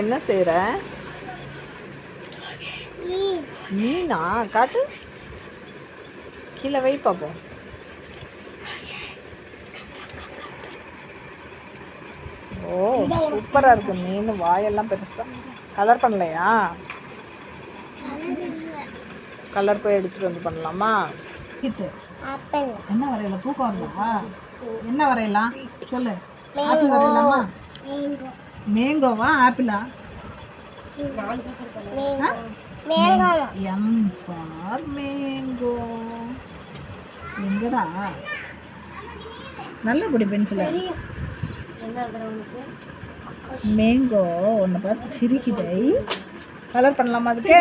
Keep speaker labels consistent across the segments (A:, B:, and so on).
A: என்ன செய்கிற மீனா? காட்டு. கீழே வை பார்ப்போம் ஓ சூப்பராக இருக்கு மீன். வாயெல்லாம் பெருசா. கலர் பண்ணலையா? கலர் போய் எடுத்துகிட்டு வந்து பண்ணலாமா? என்ன வரையலாம்? தூக்கம் வருதா? என்ன வரையலாம்? சொல்லு. ஆப்பிள் வரையலாமா? மேங்கோவா ஆப்பிளா? M for mango. எங்கடா? நல்ல பிடி பென்சில். மேங்கோ ஒன்று பார்த்து சிரிக்குதை. கலர் பண்ணலாமா அதுக்கு?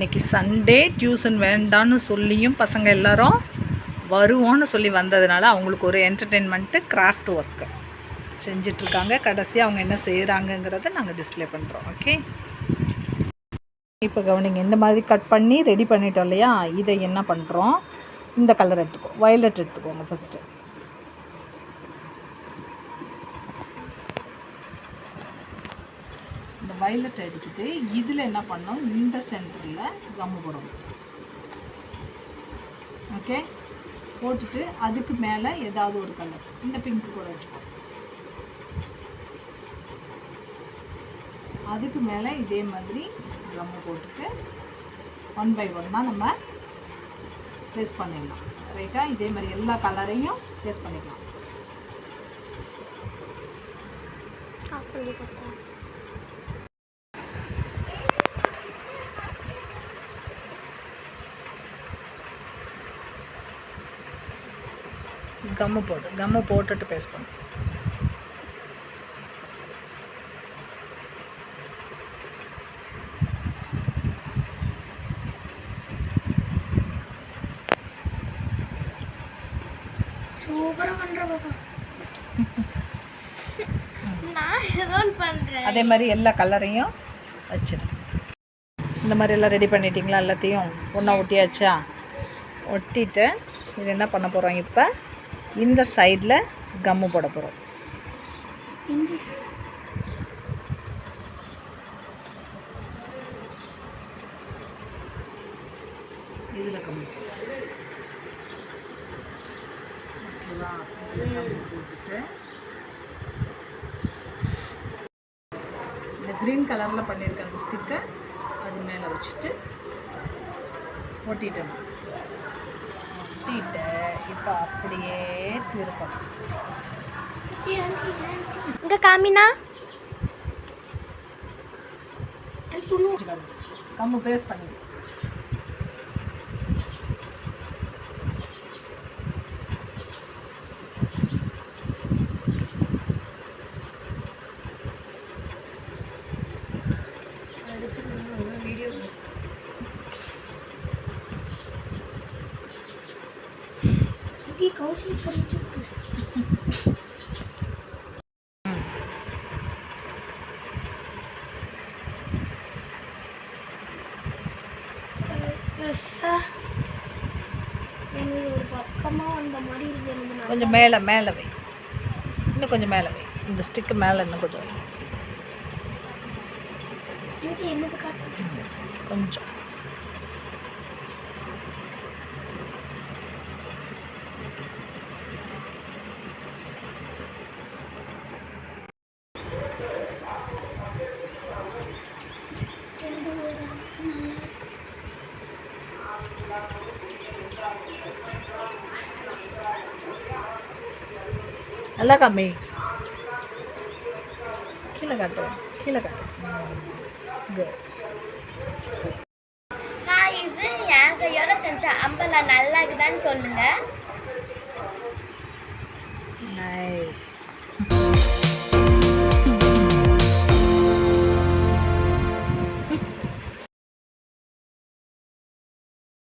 A: இன்னைக்கு சண்டே டியூஷன் வேண்டான்னு சொல்லியும் பசங்க எல்லாரும் வருவோன்னு சொல்லி வந்ததுனால அவங்களுக்கு ஒரு என்டர்டெயின்மெண்ட்டு கிராஃப்ட் ஒர்க்கு செஞ்சிட்ருக்காங்க. கடைசியாக அவங்க என்ன செய்கிறாங்கங்கிறத நாங்கள் டிஸ்ப்ளே பண்ணுறோம் ஓகே இப்போ கவனிங்க இந்த மாதிரி கட் பண்ணி ரெடி பண்ணிட்டோம் இல்லையா? இதை என்ன பண்ணுறோம் இந்த கலர் எடுத்துக்கோ வயலட் எடுத்துக்கோங்க ஃபஸ்ட்டு வயலட் எடுத்துட்டு இதில் என்ன பண்ணோம்? இந்த சென்டரில் கம்மு போடணும். ஓகே போட்டுட்டு அதுக்கு மேலே ஏதாவது ஒரு கலர் இந்த பிங்க் கூட வச்சுக்கோ அதுக்கு மேலே இதே மாதிரி கம்மு போட்டுட்டு ஒன் பை ஒன்னாக நம்ம பேஸ்ட் பண்ணிடலாம். ரைட்டாக இதே மாதிரி எல்லா கலரையும் பேஸ்ட் பண்ணிக்கலாம். கம்மு போட்டு கம்மு போட்டுட்டு பேஸ்ட் பண்ணு. அதே மாதிரி எல்லா கலரையும் வச்சிடு இந்த மாதிரி எல்லாம் ரெடி பண்ணிட்டீங்களா எல்லாத்தையும்? ஒன்றா ஒட்டியாச்சா? ஒட்டிட்டு இது என்ன பண்ண போகிறோம் இப்போ? இந்த சைடில் கம்மு போட போகிறோம். இதில் கம்மு இந்த க்ரீன் கலரில் பண்ணியிருக்க அந்த ஸ்டிக்கை அது மேலே வச்சுட்டு ஒட்டிட்டணும் ஒட்டிட்டு இப்போ அப்படியே திருப்பணும்
B: இங்க காமினா?
A: கம்மு பேஸ்ட் பண்ணி.
B: கமிச்சு எனக்கு ஒரு பக்கமா வந்த மாதிரி நல்லா.
A: கொஞ்சம் மேலே மேலே வை. இன்னும் கொஞ்சம் மேலே வை. இந்த ஸ்டிக்கு மேலே இன்னும் கொஞ்சம்
B: என்னது காட்டு
A: கொஞ்சம். நல்லா காமி. கீழே காட்டு கீழே காட்டு. குட்
B: நான் இது என் கையோட செஞ்ச அம்பலா நல்லா இருக்குதான்னு சொல்லுங்க.
A: நைஸ்